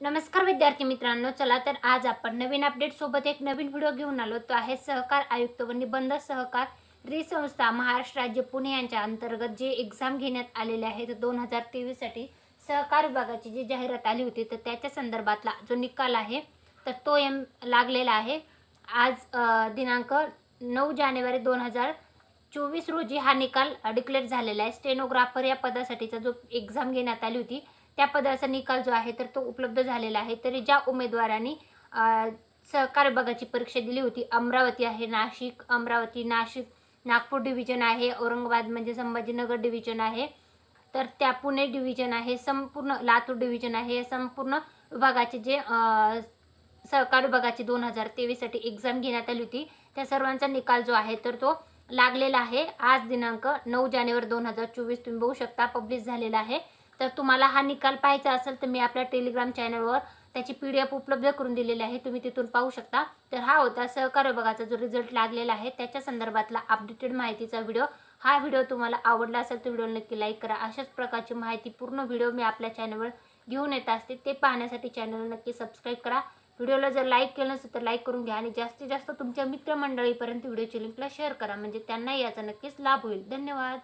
नमस्कार विद्यार्थी मित्रांनो चला तर आज आपण नवीन अपडेट सोबत एक नवीन व्हिडिओ घेऊन आलो. तो आहे सहकार आयुक्त व निबंध सहकार री संस्था महाराष्ट्र राज्य पुणे यांच्या अंतर्गत जे एक्झाम घेण्यात आलेले आहेत दोन हजार तेवीससाठी सहकार विभागाची जी जाहिरात आली होती तर त्याच्या संदर्भातला जो निकाल आहे तर तो एम लागलेला आहे. आज दिनांक नऊ जानेवारी दोन हजार चोवीस रोजी हा निकाल डिक्लेअर झालेला आहे. स्टेनोग्राफर या पदासाठीचा जो एक्झाम घेण्यात आली होती त्या पदाचा निकाल जो आहे तर तो उपलब्ध झालेला आहे. तरी ज्या उमेदवारांनी सहकार विभागाची परीक्षा दिली होती अमरावती आहे नाशिक अमरावती नाशिक नागपूर डिव्हिजन आहे औरंगाबाद म्हणजे संभाजीनगर डिव्हिजन आहे. तर त्या पुणे डिव्हिजन आहे संपूर्ण लातूर डिव्हिजन आहे संपूर्ण विभागाचे जे सहकार विभागाची दोन हजार तेवीससाठी एक्झाम घेण्यात आली होती. त्या सर्वांचा निकाल जो आहे तर तो लागलेला आहे. आज दिनांक नऊ जानेवारी दोन हजार चोवीस तुम्ही बघू शकता पब्लिश झालेला आहे. तर तुम्हाला हा निकाल पाहायचा असेल तर मी आपल्या टेलिग्राम चॅनलवर त्याची पी डी एफ उपलब्ध करून दिलेली आहे. तुम्ही तिथून पाहू शकता. तर हा होता सहकार विभागाचा जो रिझल्ट लागलेला आहे. त्याच्या संदर्भातला अपडेटेड माहितीचा व्हिडिओ हा व्हिडिओ तुम्हाला आवडला असेल तर व्हिडिओ नक्की लाईक करा. अशाच प्रकारची माहिती पूर्ण व्हिडिओ मी आपल्या चॅनलवर घेऊन येत असते. ते पाहण्यासाठी चॅनल नक्की सबस्क्राईब करा. व्हिडिओला जर लाईक केलं नसेल तर लाईक करून घ्या आणि जास्तीत जास्त तुमच्या मित्रमंडळीपर्यंत व्हिडिओची लिंकला शेअर करा. म्हणजे त्यांनाही याचा नक्कीच लाभ होईल. धन्यवाद.